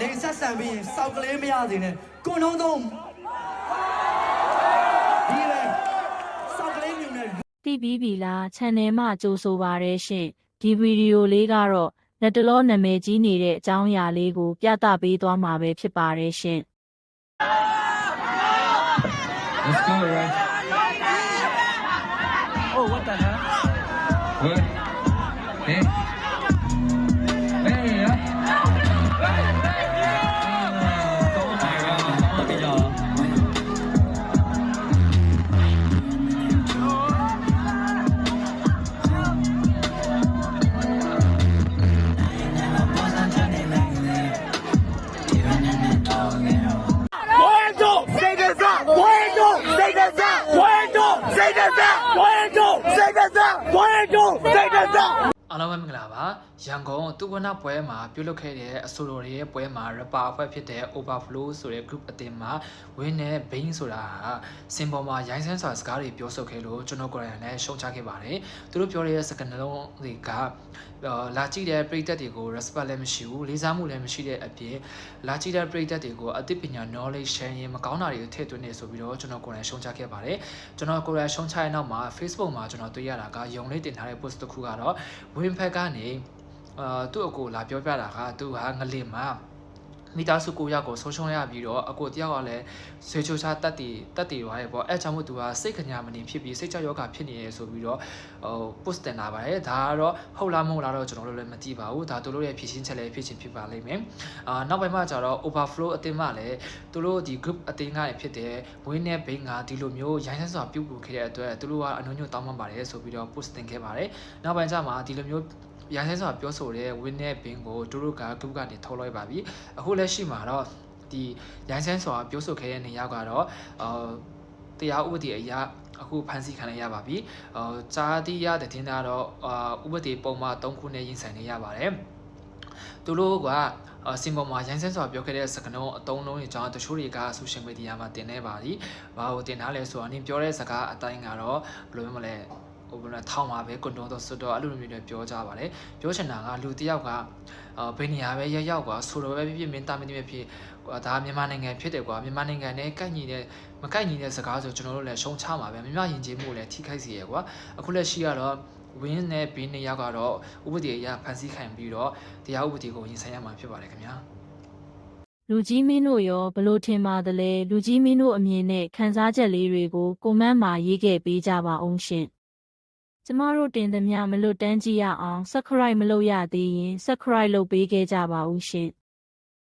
လိန်ဆက်ဆံပြီးရင်စောက်ကလေးမရသေးနဲ့ကိုနှုံးသုံးဒီလေစောက်ကလေးမြုံနဲ့တိပြီးပြီလား channel မှာကြိုဆိုပါရရှင်ဒီဗီဒီယိုလေးကတော့လက်တလောနာမည်ကြီးနေတဲ့အကြောင်းအရာလေးကို ပြသပေးသွားမှာပဲဖြစ်ပါတယ်ရှင် Let's go, right? Oh, what the hell? Good. Hey. Hey, 在站，罗延中，在站站，罗延中，在站站。 အားလုံးပဲမင်္ဂလာပါရန်ကုန်သူဝနပွဲမှာပြုလုပ်ခဲ့တဲ့အဆိုတော်တွေရဲ့ပွဲမှာ rapper အဖွဲ့ဖြစ်တဲ့ Overflow ဆိုတဲ့ group အသင်းမှာ win နဲ့ Bain ဆိုတာဟာစင်ပေါ်မှာရိုင်းဆန်းစွာစကားတွေပြောဆိုခဲ့လို့ကျွန်တော်ကိုယ်တိုင်လည်းရှုံချခဲ့ပါတယ်သူတို့ပြောတဲ့စကားနှလုံးတွေကအော်လာကြည့်တဲ့ပရိသတ်တွေကို respect လည်းမရှိဘူးလေးစားမှုလည်းမရှိတဲ့အပြင်လာကြည့်တဲ့ပရိသတ်တွေကိုအသိပညာ knowledge share ရင်မကောင်းတာတွေကိုထည့်သွင်းနေဆိုပြီးတော့ကျွန်တော်ကိုယ်တိုင်ရှုံချခဲ့ပါတယ်ကျွန်တော်ကိုယ်တိုင်ရှုံချရဲ့နောက်မှာ Facebook မှာကျွန်တော်တွေ့ရတာကယုံလေးတင်ထားတဲ့ post တစ်ခုကတော့ win ဖက်ကနေအာသူ့အကိုလာပြောပြတာကသူဟာငလင်မှာ မိသားစုကိုယောက်ကိုဆုံးရှုံးရပြီးတော့အကိုတယောက်ကလည်းဆွေချိုချတက်တီတက်တီသွားတယ်ပေါ့အဲကြောင့်မို့သူကစိတ်ခညာမနေဖြစ်ပြီးစိတ်ကြောက်ယောဂဖြစ်နေရဆိုပြီးတော့ဟို post တင်လာပါတယ်ဒါကတော့ဟုတ်လားမဟုတ်လားတော့ကျွန်တော်တို့လည်းမသိပါဘူးဒါသူတို့ရဲ့ဖြည့်ရှင်းချက်လည်းဖြစ်ချင်းဖြစ်ပါလိမ့်မယ်အာနောက်ပိုင်းမှာကျတော့ overflow အတင်းမှလည်းသူတို့ဒီ group အတင်းကနေဖြစ်တဲ့ win နဲ့ bing ကဒီလိုမျိုးရိုင်းဆန်းစွာပြုတ်ပူခဲ့တဲ့အတွက်သူတို့ကအနှုံညွတ်တောင်းပန်ပါတယ်ဆိုပြီးတော့ post တင်ခဲ့ပါတယ်နောက်ပိုင်းကျမှဒီလိုမျိုး ရိုင်းဆန်းစွာပြောဆိုတဲ့ win နဲ့ bing ကိုသူတို့က group ကနေထုတ်လိုက်ပါပြီအခုလက်ရှိမှာတော့ဒီရိုင်းဆန်းစွာပြောဆိုခဲ့တဲ့နေရာကတော့အာတရားဥပဒေအရာအခုဖန်ဆီးခံရပါပြီ။အော်ဇာတိရတဲ့တင်တာတော့အာဥပဒေပုံမှန်၃ခုနဲ့ရင်ဆိုင်နေရပါတယ်။သူတို့ကအာစင်ပေါ်မှာရိုင်းဆန်းစွာပြောခဲ့တဲ့စကားလုံးအတုံးလုံးတွေကြောင့်တချို့တွေကဆိုရှယ်မီဒီယာမှာတင်နေပါသည်။ဘာကိုတင်ထားလဲဆိုတော့နင်ပြောတဲ့စကားအတိုင်းကတော့ဘယ်လိုမှမလဲ ဟိုဘယ်လိုထောင်းပါပဲကွန်တိုတော့ဆိုတော့အဲ့လိုမျိုးတွေပြောကြပါတယ်။ပြောချင်တာကလူတစ်ယောက်ကအာဘယ်နေရာပဲရောက်ရောက်ကွာဆိုတော့ပဲဖြစ်ဖြစ်မင်းတာမင်းသမီးဖြစ်ကွာဒါမြန်မာနိုင်ငံဖြစ်တယ်ကွာမြန်မာနိုင်ငံနဲ့ကိုက်ညီတဲ့မကိုက်ညီတဲ့စကားဆိုကျွန်တော်တို့လည်းရှုံချမှာပဲမြန်မာယဉ်ကျေးမှုလည်းထိခိုက်စေရကွာအခုလက်ရှိကတော့ win နဲ့ b နှစ်ယောက်ကတော့ဥပဒေအရဖန်ဆီးခံပြီးတော့တရားဥပဒေကိုရင်ဆိုင်ရမှာဖြစ်ပါတယ်ခင်ဗျာလူကြီးမင်းတို့ရောဘလို့ထင်ပါသလဲလူကြီးမင်းတို့အမြင်နဲ့ခန်းစားချက်လေးတွေကိုကွန်မန့်မှာရေးခဲ့ပေးကြပါအောင်ရှင် ကျမတို့တင်သမျှမလွတ်တမ်းကြည့်ရအောင် subscribe မလုပ်ရသေးရင် subscribe လုပ်ပေးခဲ့ကြပါဦးရှင်